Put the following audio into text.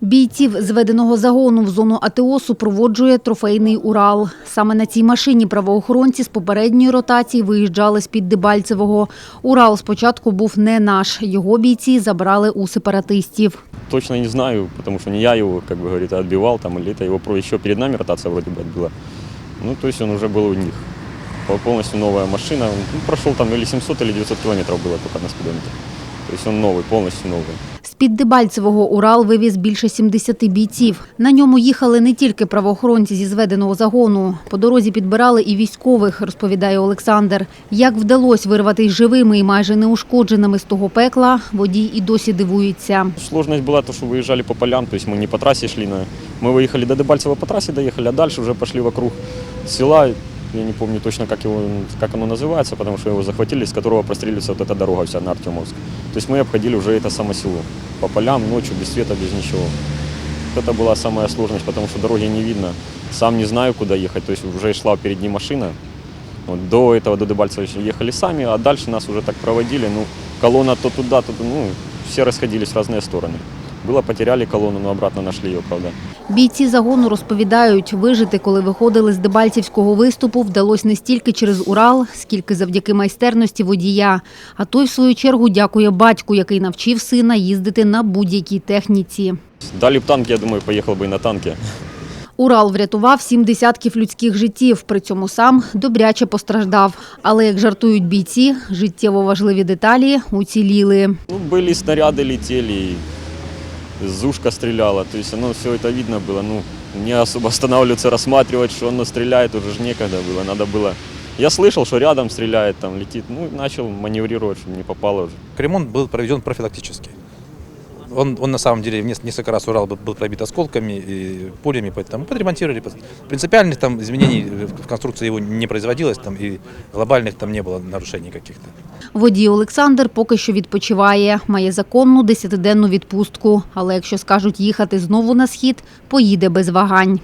Бійців зведеного загону в зону АТО супроводжує трофейний Урал. Саме на цій машині правоохоронці з попередньої ротації виїжджали з-під Дебальцевого. Урал спочатку був не наш. Його бійці забрали у сепаратистів. Точно не знаю, потому что не я его, как бы говорит, отбивал там, или это его про еще перед нами ротация вроде бы отбила. Ну, то есть он уже был у них. Пол- Полностью новая машина. Ну, прошел там или 700, или 900 километров было только на спидометре. То есть он новый, полностью новый. З-під Дебальцевого Урал вивіз більше 70 бійців. На ньому їхали не тільки правоохоронці зі зведеного загону. По дорозі підбирали і військових, розповідає Олександр. Як вдалося вирватися живими і майже неушкодженими з того пекла, водій і досі дивується. Сложность была то, что выезжали по полям, то есть мы не по трассе шли. На... Мы выехали до Дебальцева по трассе, доехали, а дальше уже пошли вокруг села. Я не помню точно, как, его, как оно называется, потому что его захватили, с которого простреливается вот эта дорога вся на Артемовск. То есть мы обходили уже это само село. По полям, ночью, без света, без ничего. Это была самая сложность, потому что дороги не видно. Сам не знаю, куда ехать. То есть уже шла впереди машина. Вот до этого, до Дебальцева ехали сами, а дальше нас уже так проводили. Ну, колонна то туда, то. Ну, все расходились в разные стороны. Было, потеряли колонну, но обратно нашли ее, правда. Бійці загону розповідають, вижити, коли виходили з Дебальцівського виступу, вдалося не стільки через Урал, скільки завдяки майстерності водія. А той, в свою чергу, дякує батьку, який навчив сина їздити на будь-якій техніці. Дали б танки, я думаю, поехал бы и на танке. Урал врятував сім десятків людських життів, при цьому сам добряче постраждав. Але, як жартують бійці, життєво важливі деталі уціліли. Ну, были снаряды летели, и зушка стреляла. То есть оно все это видно было. Ну, не особо останавливаться, рассматривать, что оно стреляет, уже ж некогда было. Надо было... Я слышал, что рядом стреляет, там летит. Ну, и начал маневрировать, чтобы не попало уже. Ремонт был проведен профилактически. Он, он на самом деле нес- несколько раз Урал был, был пробит осколками и пулями, поэтому подремонтировали. Принципиальных там изменений в в конструкции его не производилось, там и глобальных там не было нарушений каких-то. Водій Олександр поки що відпочиває, має законну десятиденну відпустку. Але якщо скажуть їхати знову на схід, поїде без вагань.